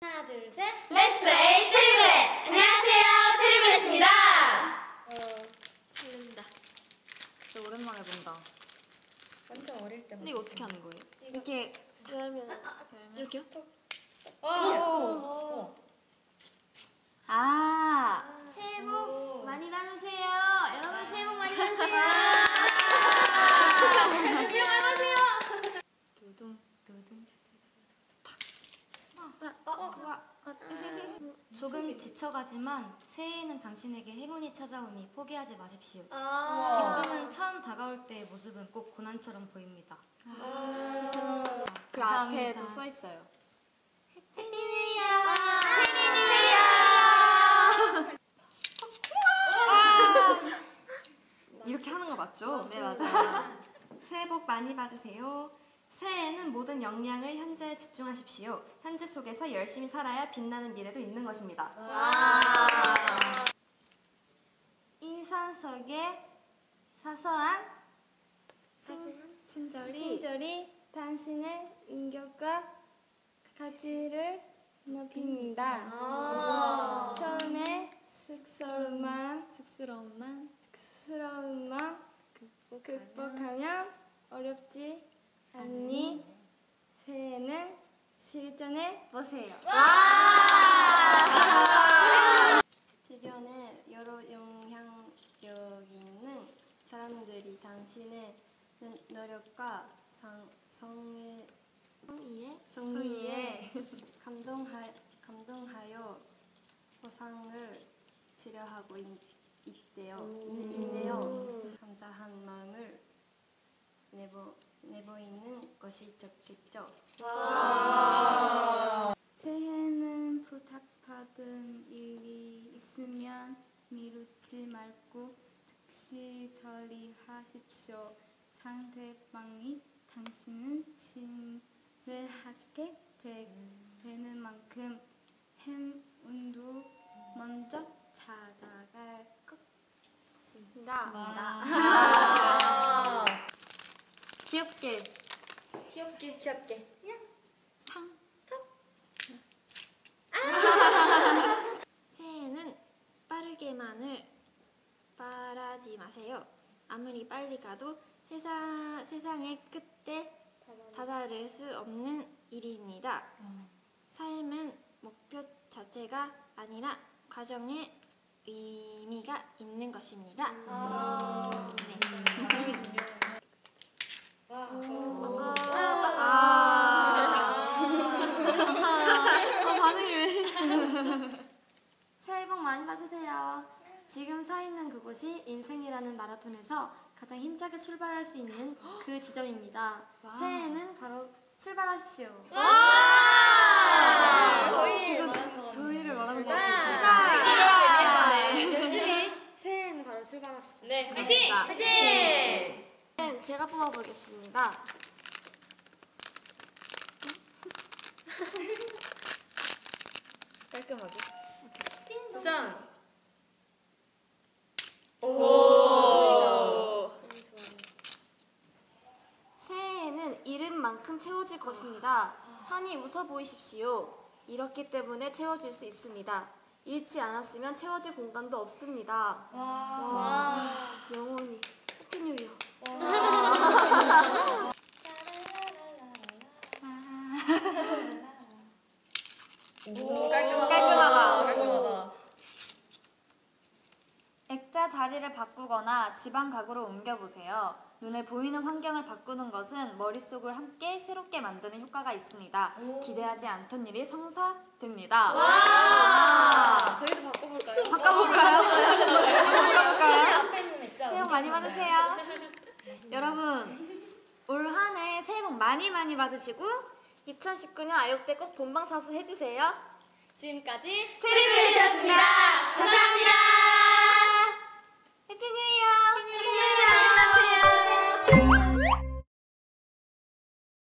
하나 둘 셋. 렛츠 플레이 트리블렛! 안녕하세요, 트리블렛입니다. 어 설렌다. 진짜 오랜만에 본다. 완전 어릴 때. 근데 이거 어떻게 하는 거예요? 이렇게 그러면 이렇게요? 오. 아, 새해 복 많이 받으세요. 여러분 새해 복 많이 받으세요. 새해 복 많이 받으세요. 두둥 두둥. 조금 지쳐가지만 새해에는 당신에게 행운이 찾아오니 포기하지 마십시오. 아. 기쁨은 처음 다가올 때의 모습은 꼭 고난처럼 보입니다. 아. 그. 앞에도 써 있어요. 이렇게 하는 거 맞죠? 네 맞아요. 새해 복 많이 받으세요. 새해에는 모든 역량을 현재에 집중하십시오. 현재 속에서 열심히 살아야 빛나는 미래도 있는 것입니다. 일상 속에 사소한 친절이 친절이 당신의 인격과 가치를 높입니다. 아. 처음에 쑥스러운 마음, 쑥스러운 만 쑥스러운 마음 극복하면 극복하면 어렵지 않니? 새해는 실전해 보세요. 주변에 여러 영향력 있는 사람들이 당신의 노- 노력과 성, 성의 성의에 성의에 감동하, 감동하여 보상을 치료하고 있, 있대요. 인- 있네요. 감사한 마음을 내보, 내보이는 것이 좋겠죠. 새해는 부탁받은 일이 있으면 미루지 말고 즉시 처리하십시오. 상대방이 당신은 친절하게 되, 되는 만큼 행운도 먼저 찾아갈 것입니다. 귀엽게 귀엽게 귀엽게. 새해에는 빠르게만을 바라지 마세요. 아무리 빨리 가도 세상, 세상의 끝에 다다를 수 없는 일입니다. 삶은 목표 자체가 아니라 과정에 의미가 있는 것입니다. 네. 아 왜? 새해 복 많이 받으세요. 지금 서 있는 그곳이 인생이라는 마라톤에서 가장 힘차게 출발할 수 있는 그 지점입니다. 새해에는 바로 출발하십시오. 저희 저희를 말하는 것 같아요. 열심히 새해에는 바로 출발합시다. 네, 파이팅! 파이팅! 제가 뽑아보겠습니다. 깔끔하게. 도전! 새해에는 이름만큼 채워질 것입니다. 환히 웃어 보이십시오. 이렇기 때문에 채워질 수 있습니다. 잃지 않았으면 채워질 공간도 없습니다. 와. 영원히 해피 뉴 이어. 깔끔하다. 깔끔하다. 깔끔하다. 액자 자리를 바꾸거나 지방 가구로 옮겨보세요. 눈에 보이는 환경을 바꾸는 것은 머릿속을 함께 새롭게 만드는 효과가 있습니다. 기대하지 않던 일이 성사됩니다. 저희도 바꿔볼까요? 바꿔볼까요? 바꿔볼까요? 많이 받으세요. 여러분, 올 한 해 새해 복 많이 많이 받으시고 2019년 아역대 꼭 본방 사수 해주세요. 지금까지 트리블렛이었습니다.